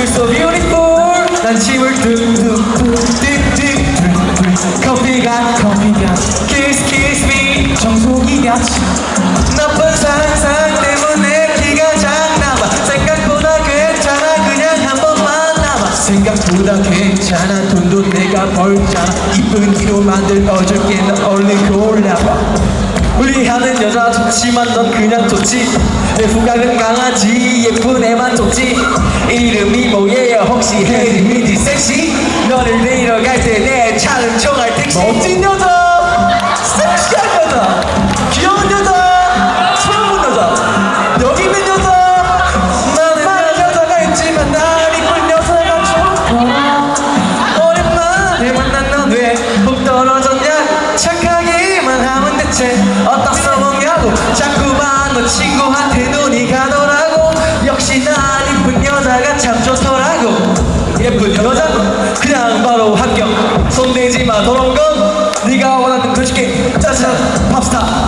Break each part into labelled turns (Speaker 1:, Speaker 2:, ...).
Speaker 1: you're
Speaker 2: so beautiful 난 침을 뚝뚝뚝 뚝뚝뚝 커피가 커피가 Kiss kiss me. 정수기 같이 나쁜 상상 때문에 키가 작나봐 생각보다 괜찮아. 그냥 한 번만 남아. 생각보다 괜찮아. 돈도 내가 벌잖아. 이쁜 기로 만들 어저께 너 얼른 골라봐 우리 하는 여자 좋지만 넌 그냥 좋지. 내 후각은 강하지 예쁜 애만 좋지. 이름이 뭐예요? 혹시 헤리 미디 섹시? 너를 데리러 갈 때 내 차는 총알 택시. 멋진 더러운 건 네가 원하는 거 줄게 짜잔 팝스타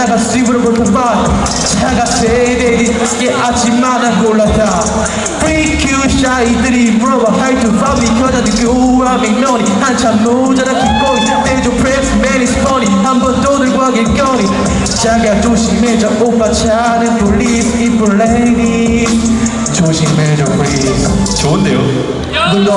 Speaker 2: 잘 나가 집으로 볼뿐만 차가 세대니 게 아침마다 골랐다. 프리큐 샤이들이 물어봐. 하이투 파블릭 여자들 교화면 면이. 한참 모자라 기꺼이. 내줘 프레스 매니 스퍼니 한번 떠들고 길거리 자가 조심해줘. 오빠 차는 폴리스 이쁜 레이디 조심해줘 please. 좋은데요? 눈도